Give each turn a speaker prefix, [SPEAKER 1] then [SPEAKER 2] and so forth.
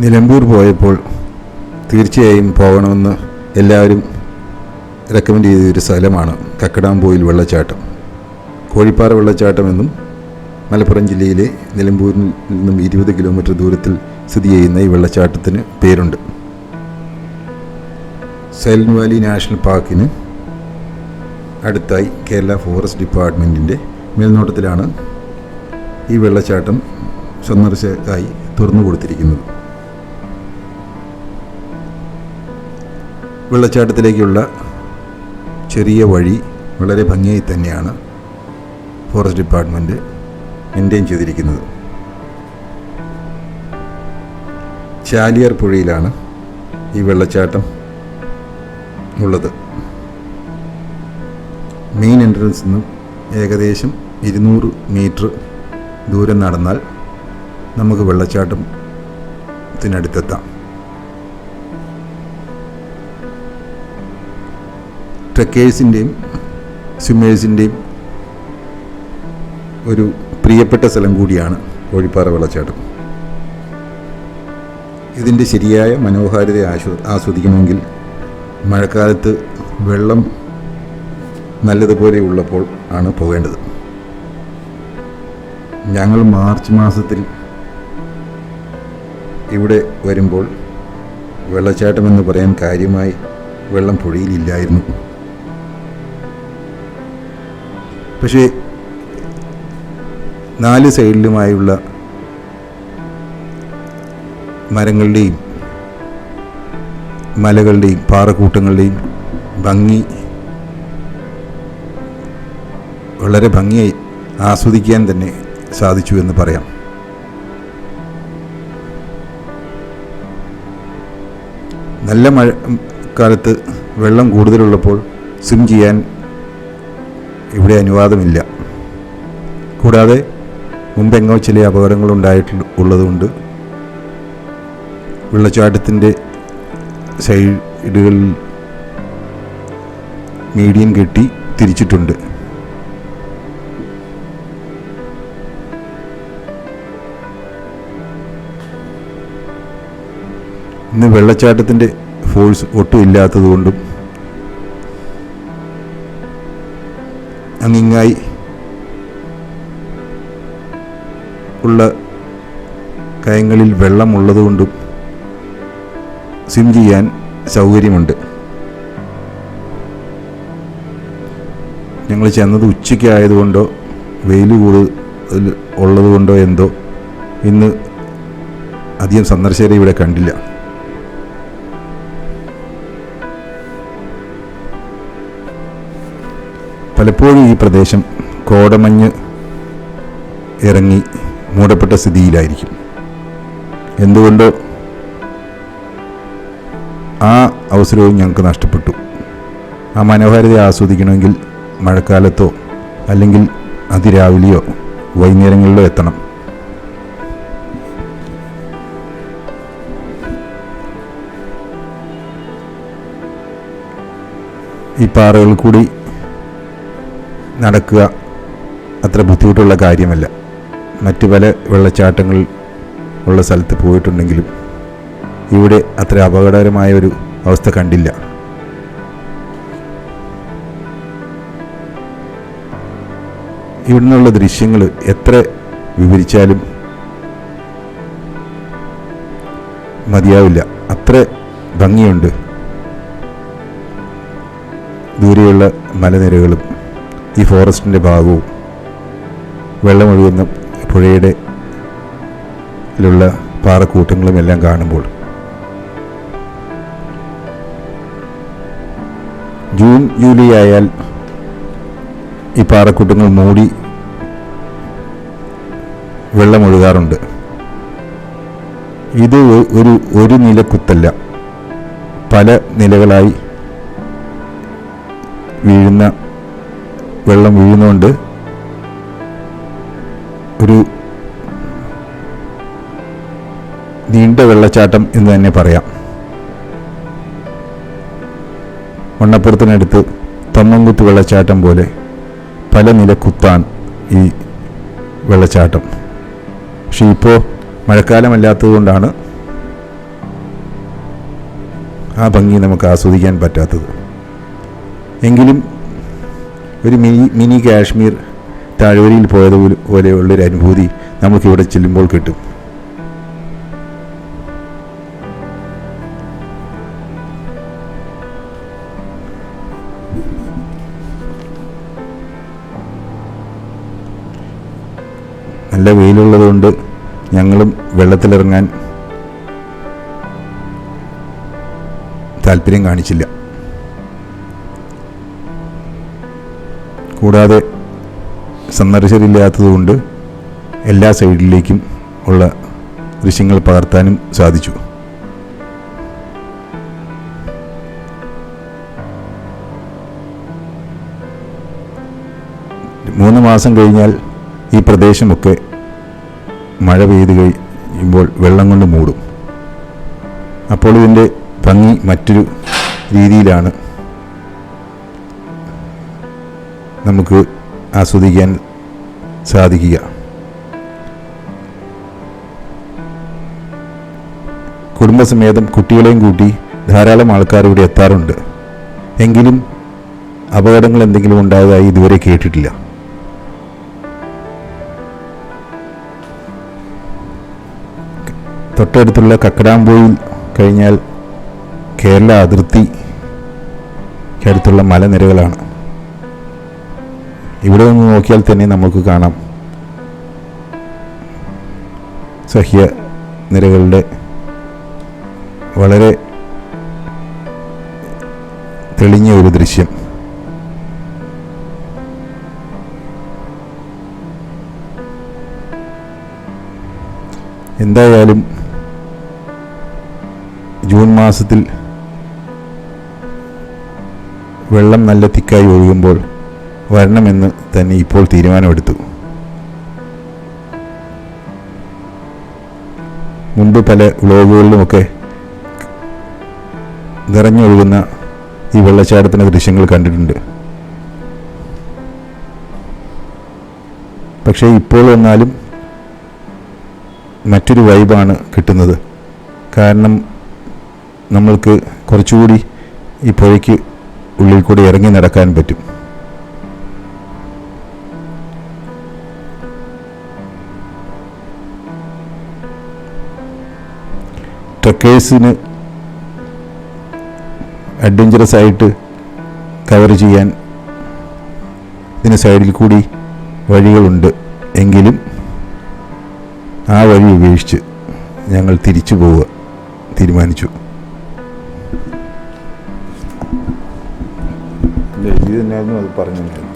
[SPEAKER 1] നിലമ്പൂർ പോയപ്പോൾ തീർച്ചയായും പോകണമെന്ന് എല്ലാവരും റെക്കമെൻഡ് ചെയ്തൊരു സ്ഥലമാണ് കക്കടാംപോയിൽ വെള്ളച്ചാട്ടം. കോഴിപ്പാറ വെള്ളച്ചാട്ടം എന്നും മലപ്പുറം ജില്ലയിലെ നിലമ്പൂരിൽ നിന്നും ഇരുപത് കിലോമീറ്റർ ദൂരത്തിൽ സ്ഥിതി ചെയ്യുന്ന ഈ വെള്ളച്ചാട്ടത്തിന് പേരുണ്ട്. സൈലന്റ് വാലി നാഷണൽ പാർക്കിന് അടുത്തായി കേരള ഫോറസ്റ്റ് ഡിപ്പാർട്ട്മെന്റിന്റെ മേൽനോട്ടത്തിലാണ് ഈ വെള്ളച്ചാട്ടം സന്ദർശകർക്കായി തുറന്നു കൊടുത്തിരിക്കുന്നത് വെള്ളച്ചാട്ടത്തിലേക്കുള്ള ചെറിയ വഴി വളരെ ഭംഗിയായി തന്നെയാണ് ഫോറസ്റ്റ് ഡിപ്പാർട്ട്മെന്റ് മെയിന്റെയിൻ ചെയ്തിരിക്കുന്നത്. ചാലിയർ പുഴയിലാണ് ഈ വെള്ളച്ചാട്ടം ഉള്ളത്. മെയിൻ എൻട്രൻസ് നിന്നും ഏകദേശം ഇരുന്നൂറ് മീറ്റർ ദൂരം നടന്നാൽ നമുക്ക് വെള്ളച്ചാട്ടത്തിനടുത്തെത്താം ട്രക്കേഴ്സിന്റെയും സ്വിമ്മേഴ്സിന്റെയും ഒരു പ്രിയപ്പെട്ട സ്ഥലം കൂടിയാണ് കോഴിപ്പാറ വെള്ളച്ചാട്ടം. ഇതിന്റെ ശരിയായ മനോഹാരിത ആസ്വ ആസ്വദിക്കണമെങ്കിൽ മഴക്കാലത്ത് വെള്ളം നല്ലതുപോലെ ഉള്ളപ്പോൾ ആണ് പോകേണ്ടത്. ഞങ്ങൾ മാർച്ച് മാസത്തിൽ ഇവിടെ വരുമ്പോൾ വെള്ളച്ചാട്ടം എന്ന് പറയാൻ കാര്യമായി വെള്ളം പുഴയിലില്ലായിരുന്നു. പക്ഷേ നാല് സൈഡിലുമായുള്ള മരങ്ങളുടെയും മലകളുടെയും പാറക്കൂട്ടങ്ങളുടെയും ഭംഗി വളരെ ഭംഗിയായി ആസ്വദിക്കാൻ തന്നെ സാധിച്ചു എന്ന് പറയാം. നല്ല മഴ വെള്ളം കൂടുതലുള്ളപ്പോൾ സ്വിം ചെയ്യാൻ ഇവിടെ അനുവാദമില്ല. കൂടാതെ മുമ്പെങ്ങോ ചില അപകടങ്ങൾ ഉണ്ടായിട്ട് ഉള്ളതുകൊണ്ട് വെള്ളച്ചാട്ടത്തിന്റെ സൈഡുകളിൽ മീഡിയം കെട്ടി തിരിച്ചിട്ടുണ്ട്. ഇന്ന് വെള്ളച്ചാട്ടത്തിന്റെ ഫോഴ്സ് ഒട്ടും ഇല്ലാത്തതുകൊണ്ടും അങ്ങിങ്ങായി ഉള്ള കയങ്ങളിൽ വെള്ളമുള്ളതുകൊണ്ടും സ്വിം ചെയ്യാൻ സൗകര്യമുണ്ട്. ഞങ്ങൾ ചെന്നത് ഉച്ചയ്ക്ക് ആയതുകൊണ്ടോ വെയിൽ കൂടുതൽ ഉള്ളതുകൊണ്ടോ എന്തോ ഇന്ന് അധികം സന്ദർശകരെ ഇവിടെ കണ്ടില്ല. പലപ്പോഴും ഈ പ്രദേശം കോടമഞ്ഞ് ഇറങ്ങി മൂടപ്പെട്ട സ്ഥിതിയിലായിരിക്കും. എന്തുകൊണ്ടോ ആ അവസരവും ഞങ്ങൾക്ക് നഷ്ടപ്പെട്ടു. ആ മനോഹാരിത ആസ്വദിക്കണമെങ്കിൽ മഴക്കാലത്തോ അല്ലെങ്കിൽ അതിരാവിലെയോ വൈകുന്നേരങ്ങളിലോ എത്തണം. ഈ പാറകൾ കൂടി നടക്കുക അത്ര ബുദ്ധിമുട്ടുള്ള കാര്യമല്ല. മറ്റു പല വെള്ളച്ചാട്ടങ്ങൾ ഉള്ള സ്ഥലത്ത് പോയിട്ടുണ്ടെങ്കിലും ഇവിടെ അത്ര അപകടകരമായ ഒരു അവസ്ഥ കണ്ടില്ല. ഇവിടെ നിന്നുള്ള ദൃശ്യങ്ങൾ എത്ര വിവരിച്ചാലും മതിയാവില്ല. അത്ര ഭംഗിയുണ്ട്. ദൂരെയുള്ള മലനിരകളും ഈ ഫോറസ്റ്റിന്റെ ഭാഗവും വെള്ളമൊഴുകുന്ന പുഴയുടെ ലുള്ള പാറക്കൂട്ടങ്ങളും എല്ലാം കാണുമ്പോൾ ജൂൺ ജൂലൈ ആയാൽ ഈ പാറക്കൂട്ടങ്ങൾ മൂടി വെള്ളമൊഴുകാറുണ്ട്. ഇത് ഒരു ഒരു നിലക്കുത്തല്ല. പല നിലകളായി വീഴുന്ന വെള്ളം വീഴുന്നുണ്ട് ഒരു നീണ്ട വെള്ളച്ചാട്ടം എന്ന് തന്നെ പറയാം. മണ്ണപ്പുറത്തിനടുത്ത് തൊമ്മൻകുത്ത് വെള്ളച്ചാട്ടം പോലെ പല നിലക്കുത്താൻ ഈ വെള്ളച്ചാട്ടം. പക്ഷെ ഇപ്പോൾ മഴക്കാലമല്ലാത്തതുകൊണ്ടാണ് ആ ഭംഗി നമുക്ക് ആസ്വദിക്കാൻ പറ്റാത്തത്. എങ്കിലും ഒരു മിനി മിനി കാശ്മീർ താഴ്വരയിൽ പോയത് പോലെ- പോലെയുള്ളൊരു അനുഭൂതി നമുക്കിവിടെ ചെല്ലുമ്പോൾ കിട്ടും. നല്ല വെയിലുള്ളതുകൊണ്ട് ഞങ്ങളും വെള്ളത്തിലിറങ്ങാൻ താല്പര്യം കാണിച്ചില്ല. കൂടാതെ സന്ദർശകരില്ലാത്തതുകൊണ്ട് എല്ലാ സൈഡിലേക്കും ഉള്ള ദൃശ്യങ്ങൾ പകർത്താനും സാധിച്ചു. മൂന്ന് മാസം കഴിഞ്ഞാൽ ഈ പ്രദേശമൊക്കെ മഴ പെയ്ത് കഴിയുമ്പോൾ വെള്ളം കൊണ്ട് മൂടും. അപ്പോൾ ഇതിന്റെ ഭംഗി മറ്റൊരു രീതിയിലാണ് നമുക്ക് ആസ്വദിക്കാൻ സാധിക്കുക. കുടുംബസമേതം കുട്ടികളെയും കൂട്ടി ധാരാളം ആൾക്കാർ ഇവിടെ എത്താറുണ്ട്. എങ്കിലും അപകടങ്ങൾ എന്തെങ്കിലും ഉണ്ടായതായി ഇതുവരെ കേട്ടിട്ടില്ല. തൊട്ടടുത്തുള്ള കക്കടാമ്പൂയിൽ കഴിഞ്ഞാൽ കേരള അതിർത്തി അടുത്തുള്ള മലനിരകളാണ്. ഇവിടെ നിന്ന് നോക്കിയാൽ തന്നെ നമുക്ക് കാണാം. സഹ്യ നിരകളുടെ വളരെ തെളിഞ്ഞ ഒരു ദൃശ്യം. എന്തായാലും ജൂൺ മാസത്തിൽ വെള്ളം നല്ല തിക്കായി ഒഴുകുമ്പോൾ വരണമെന്ന് തന്നെ ഇപ്പോൾ തീരുമാനമെടുത്തു. മുൻപ് പല വ്ളോഗുകളിലുമൊക്കെ നിറഞ്ഞൊഴുകുന്ന ഈ വെള്ളച്ചാട്ടത്തിന്റെ ദൃശ്യങ്ങൾ കണ്ടിട്ടുണ്ട്. പക്ഷേ ഇപ്പോൾ വന്നാലും മറ്റൊരു വൈബാണ് കിട്ടുന്നത്. കാരണം നമ്മൾക്ക് കുറച്ചുകൂടി ഈ പുഴയ്ക്ക് ഉള്ളിൽ കൂടി ഇറങ്ങി നടക്കാൻ പറ്റും. ട്രക്കേഴ്സിന് അഡ്വഞ്ചറസ് ആയിട്ട് കവർ ചെയ്യാൻ ഇതിന് സൈഡിൽ കൂടി വഴികളുണ്ട്. എങ്കിലും ആ വഴി ഉപേക്ഷിച്ച് ഞങ്ങൾ തിരിച്ചു പോവുക. തീരുമാനിച്ചു. ഇത് തന്നെയായിരുന്നു അത് പറഞ്ഞു